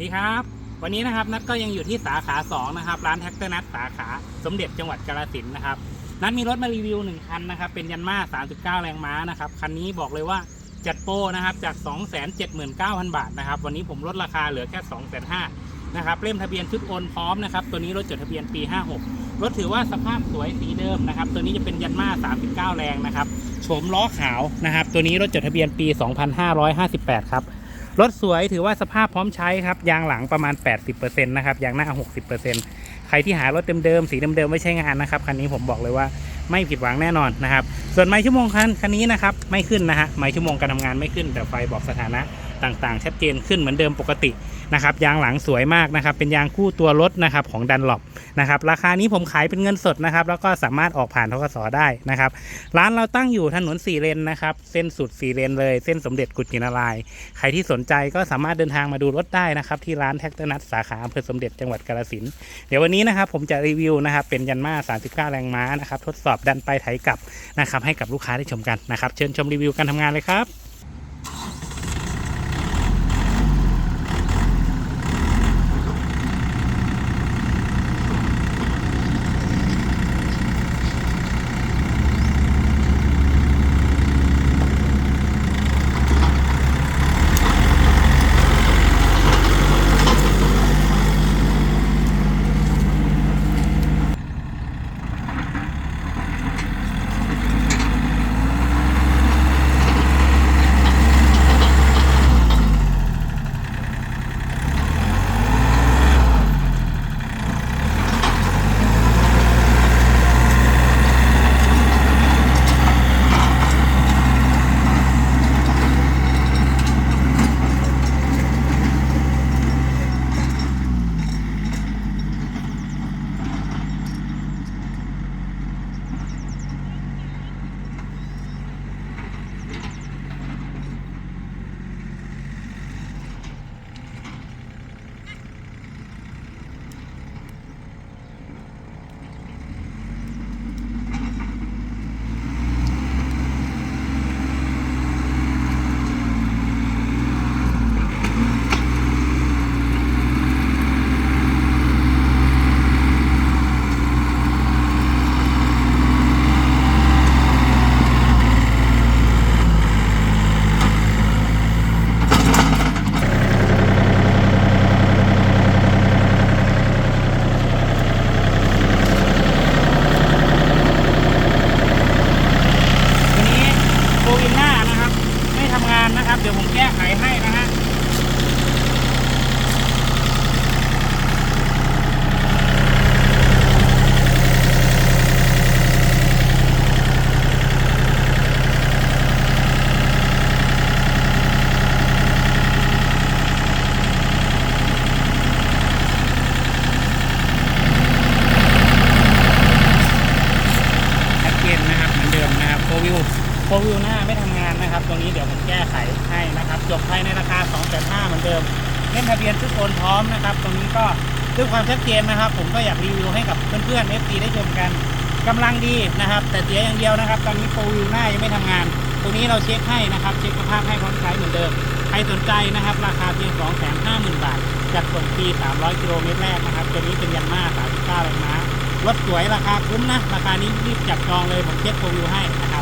ดีครับ วันนี้นะครับนัดก็ยังอยู่ที่สาขา 2 นะครับ ร้านแท็กเตอร์นัดสาขาสมเด็จจังหวัดกาฬสินธุ์นะครับ นัดมีรถมารีวิว 1 คันนะครับ เป็นยันมา 39 แรงม้านะครับ คันนี้บอกเลยว่าจัดโปรนะครับจาก 279,000 บาทนะครับ วันนี้ผมลดราคาเหลือแค่ 2,500นะครับเล่มทะเบียนชุดโอนพร้อมนะครับ ตัวนี้รถจดทะเบียนปี 56 รถถือว่าสภาพสวยสีเดิมนะครับ ตัวนี้จะเป็นยันมา 39 แรงนะครับโฉมล้อขาวนะครับ ตัวนี้รถจดทะเบียนปี 2558 ครับ รถสวยถือว่าสภาพพร้อมใช้ครับ ยางหลังประมาณ 80%นะครับ ยางหน้า 60%ใครที่หารถเดิมๆ สีเดิมๆ ไม่ใช่งานนะครับ คันนี้ผมบอกเลยว่าไม่ผิดหวังแน่นอนนะครับ ส่วนไม้ชั่วโมงคันคันนี้นะครับ ไม่ขึ้นนะฮะไม้ชั่วโมงการทำงานไม่ขึ้น แต่ไฟบอกสถานะ ต่างๆ ชัดเจนขึ้นเหมือนเดิมปกตินะครับยางหลังสวยมากนะครับเป็นยางคู่ตัวรถนะครับของดันหลบนะครับราคานี้ผมขายเป็นเงินสดนะครับแล้วก็สามารถออกผ่านทกสได้นะครับร้านเราตั้งอยู่ถนนสี่เลนนะครับเส้นสุดสี่เลนเลย เส้นสมเด็จกุจินาราย ใครที่สนใจก็สามารถเดินทางมาดูรถได้นะครับที่ร้านแท็กเตอร์นัทสาขาอำเภอสมเด็จจังหวัดกาฬสินธุ์เดี๋ยววันนี้นะครับผมจะรีวิวนะครับเป็นยันมา39 แรงม้านะครับทดสอบดันไปไถกลับนะครับให้กับลูกค้าได้ชมกันนะครับเชิญชมรีวิวการทำงานเลยครับ นะครับ เดี๋ยวผมแก้ไขให้นะฮะ ชัดเจนนะครับเหมือนเดิมนะครับโฟวิว โฟวิวหน้าไม่ทำงานนะครับ ตรงนี้เดี๋ยวผมแก้ไขให้นะครับจบภายในราคา2 5 0 0เหมือนเดิมเล่นทะเบียนทุกโอนพร้อมนะครับ ตรงนี้ก็ด้วยความชัดเจนนะครับ ผมก็อยากรีวิวให้กับเพื่อนๆ FT ได้ชมกันกำลังดีนะครับ แต่เสียอย่างเดียวนะครับ ตอนนี้โฟวิวหน้ายังไม่ทำงาน ตรงนี้เราเช็คให้นะครับ เช็คสภาพให้พร้อมใช้เหมือนเดิมใครสนใจนะครับ ราคาเพียง2 5 0 0 0 0บาทจัดส่งฟรี300กิโลเมตรแรกนะครับตัวนี้เป็นยันมา39แรงม้ารถสวยราคาคุ้มนะราคานี้รีบจับจองเลยผมเช็คโปรวิวให้นะคร